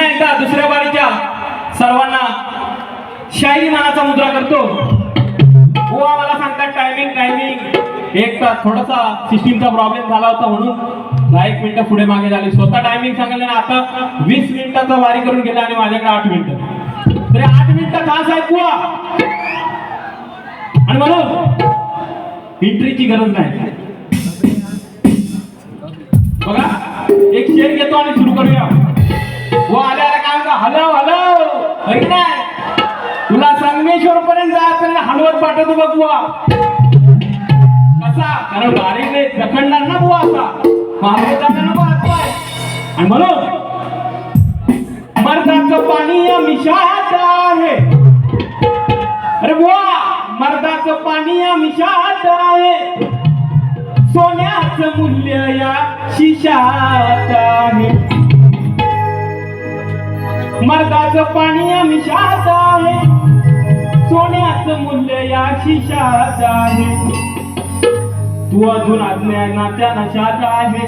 पुन्हा एकदा दुसऱ्या बारीच्या सर्वांना शायरी मानाचा मुद्रा करतो. हो मला सांगतात टायमिंग टायमिंग एक तास थोडासा सिस्टीमचा प्रॉब्लेम झाला होता म्हणून दहा एक मिनिटं पुढे मागे झाले. स्वतः टायमिंग सांगितलं ना आता वीस मिनिटाचा वारी करून गेला आणि माझ्याकडे आठ मिनिटं. तरी आठ मिनिटं खास आहे बुवा. आणि म्हणून एंट्रीची गरज नाही. बघा एक शेर घेतो आणि सुरू करूया. हो, व आल्या काय म्हणतो? हॅलो हॅलो ऐक नाही तुला संगमेश्वर पर्यंत जायचं नाही, हलवत पाठवतो बघ बुवा. कसा? कारण बारीने दखडणार ना बुवा असा. महाराजांना नको हातपाय. आणि म्हणून मर्दाचं पाणी मिशाच आहे. अरे बुवा मर्दाचं पाणी मिशाच आहे. सोन्याचं मूल्य या शिशात आहे. मर्दाचं पाणी मिशात आहे. सोन्याचं मूल्य या शिशात आहे. तू अजून अज्ञानाच्या नशात आहे.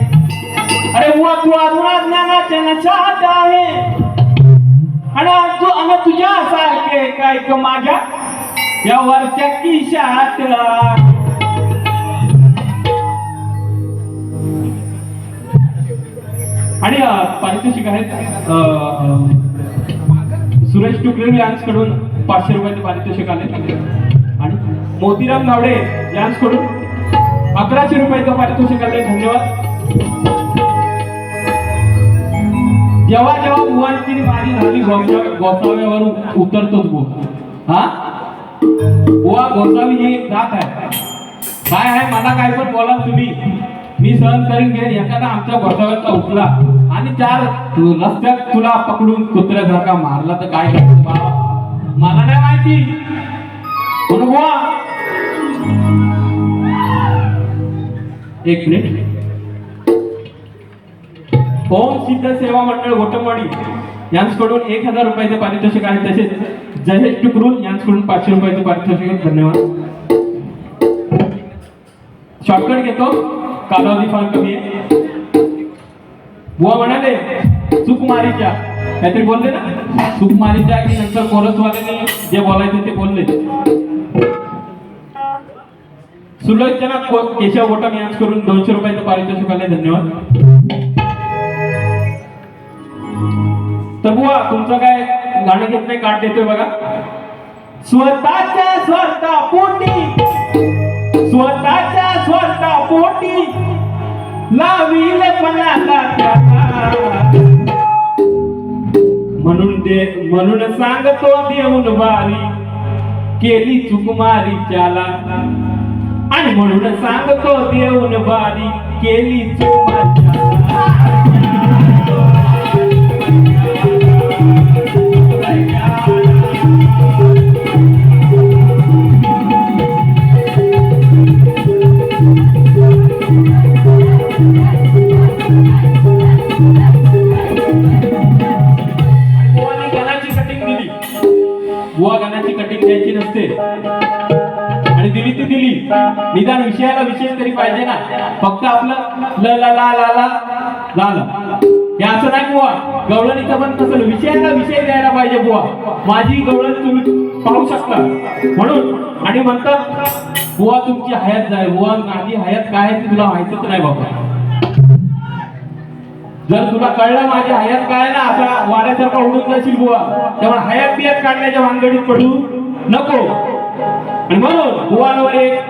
अरे बुवा तू अजून अज्ञानाच्या नशात आहे. आणि तू आणि तुझ्या सारखे काय क माझ्या? या वरच्या किशात आणि अ, पारितोषिक आहेत सुरेश टुकरे यांच्याकडून पाचशे रुपयाचे पारितोषिक आले. आणि मोतीराम नावडे यांच्याकडून अकराशे रुपयाचं पारितोषिक आले. धन्यवाद. जेव्हा जेव्हा मुलांची माझी झाली गोसाव्यावर उतरतोच गो हा? गोवा गोसावी ही एक जात आहे. काय आहे? मला काय पण बोला तुम्ही. मी सहन करीन घे एखादा आमच्या गोसाव्याचा उठला आणि चार रस्त्यात तुला पकडून कुत्र्यासारखा मारला तर काय मला नाही माहिती. एक मिनिट. ओम सिद्ध सेवा मंडळ गोटमवाडी यांच्याकडून एक हजार रुपयाचे पारितोषिक आहे. तसेच जहेश टुकरून यांच्याकडून पाचशे रुपयाचे पारितोषिक धन्यवाद. शॉर्टकट घेतो. कालावधी फार कमी आहे. बुवा म्हणाले सुकुमारीच्या. काहीतरी बोलले ना? सुकुमारीच्या की नंतर कोरसवाल्याने जे बोलायचे ते बोलले. सुलोचना केशव केशव यांच करून दोनशे रुपयाचं पारितोषिक आले धन्यवाद. तर बुवा तुमचं काय गाणं घेत नाही काट देतोय बघा. स्वतःच्या स्वतः पोटी. स्वतःच्या स्वतः पोटी. लावील म्हणून दे म्हणून सांगतो देऊन बारी केली चुकमारी त्याला. आणि म्हणून सांगतो देऊन बारी केली चुकमारी बुवा कटिंग द्यायची नसते. आणि दिली ती दिली. निदान विषयाला विषय तरी पाहिजे ना. फक्त आपलं ल ला ला ला ला ला हे असं नाही बुवा. गवळणीचं पण कसं विषयाला विषय द्यायला पाहिजे बुवा. माझी गवळणी तुम्ही पाहू शकता. म्हणून आणि म्हणतात बुवा तुमची हयात जाय. बुवा माझी हयात काय आहे तुला माहितच नाही बाबा. जर तुला कळलं माझी हयात काय ना असा वाऱ्यासारखा उडून जाशील बुवा. तेव्हा हयात बियात काढण्याच्या भानगडीत पडू नको. आणि म्हणून बुवांवर एक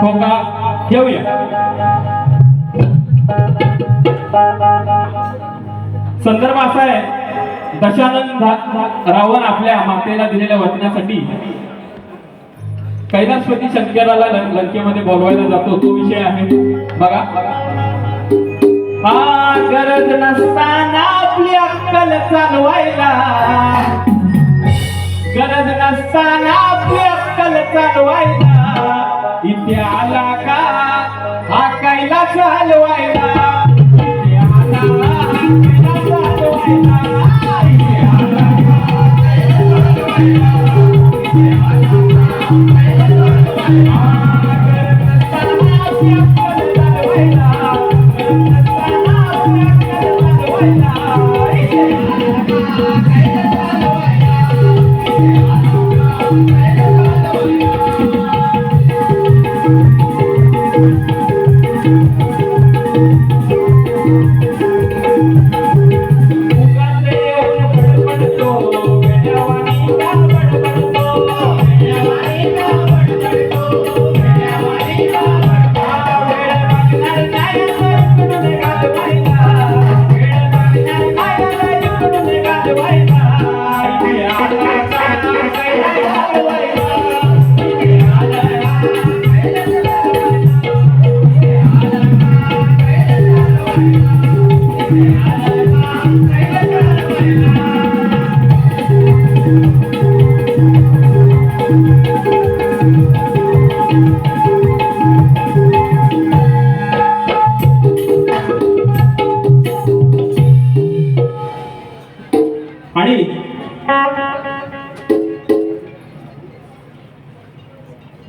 ठोका घेऊया संदर्भ असा आहे दशानंद रावण आपल्या मातेला दिलेल्या वचनासाठी कैलासपती शंकराला लंकेमध्ये बोलवायला जातो. तो विषय आहे. बघा. हा गरज नसताना आपली अक्कल चालवायला. गरज नसताना आपली अक्कल चालवायला. इथे आला का? हा कैलास हलवायला इथे आला कैलास हलवायला. इथे आला उगाच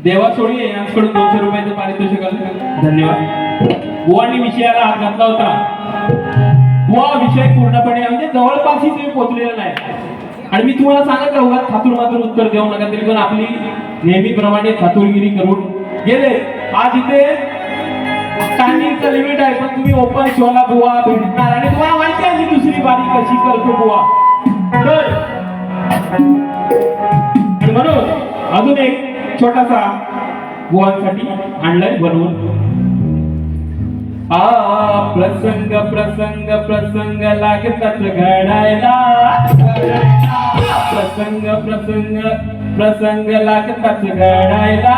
देवा सोडी यांकडून दोनशे रुपयाचं पारितोषिक आलं. धन्यवाद. बुवांनी विषयाला हात घातला होता. बुवा विषय पूर्णपणे म्हणजे जवळपासही तुम्ही पोहोचलेला नाही. आणि मी तुम्हाला सांगत राहू थातूर मातूर उत्तर देऊ नका तरी पण आपली नेहमीप्रमाणे थातुरगिरी करून गेले. आज इथे टायमिंगचं लिमिट आहे पण तुम्ही ओपन शोला बुवा भेटणार. आणि तुम्हाला माहिती आहे मी दुसरी बारी कशी करतो बुवा. तर म्हणून अजून एक छोटासा बुवांसाठी आणलाय बनवून. आ प्रसंग प्रसंग प्रसंग लागतात घडायला. प्रसंग प्रसंग प्रसंग लागतात घडायला.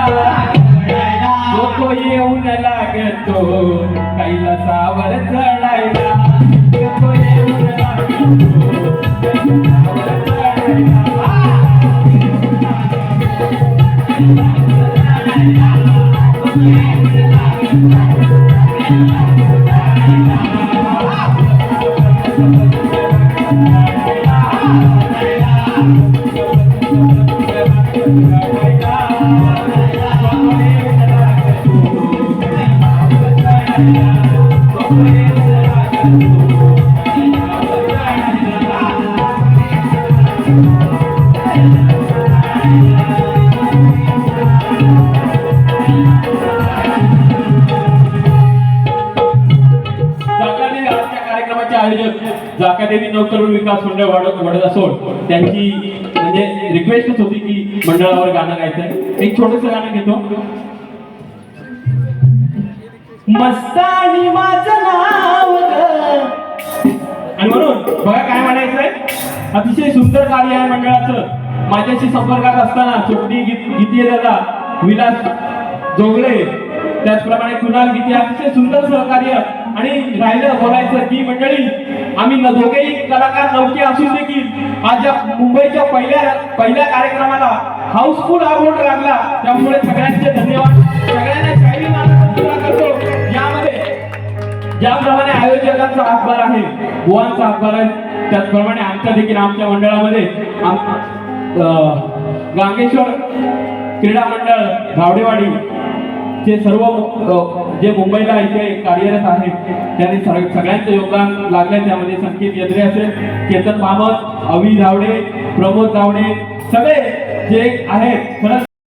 लोक येऊन लागतो कैलासावर चढायला. लोक येऊन लागतो जाकादेवी नवतरुण विकास मंडळ वड वडदासोड त्यांची म्हणजे रिक्वेस्टच होती की मंडळावर गाणं गायचंय. एक छोटस गाणं घेतो. मस्तानी माझं नाव आणि म्हणून बघा काय म्हणायचंय. अतिशय सुंदर कार्य आहे मंडळाचं. माझ्याशी संपर्कात असताना छोटी गीत गीतीय दादा. विलास जोगळे त्याचप्रमाणे कुणाल गीते अतिशय सुंदर सहकार्य. आणि राहिलं बोलायचं की मंडळी आम्ही दोघेही कलाकार नव्हते असून देखील आज या मुंबईच्या पहिल्या पहिल्या कार्यक्रमाला हाऊसफुल हा लागला. त्यामुळे सगळ्यांचे धन्यवाद. सगळ्यांना करतो ज्याप्रमाणे आयोजकांचा हातभार आहे बुवांचा हातभार आहे त्याचप्रमाणे आमच्या देखील आमच्या मंडळामध्ये गांगेश्वर क्रीडा मंडळ धावडेवाडी जे सर्व जे मुंबईला इथे कार्यरत आहेत त्यांनी सग- सगळ्यांचं योगदान लागलंय त्यामध्ये संकेत यद्रे असेल केतन मामत अवी धावडे प्रमोद धावडे सगळे जे आहेत खरंच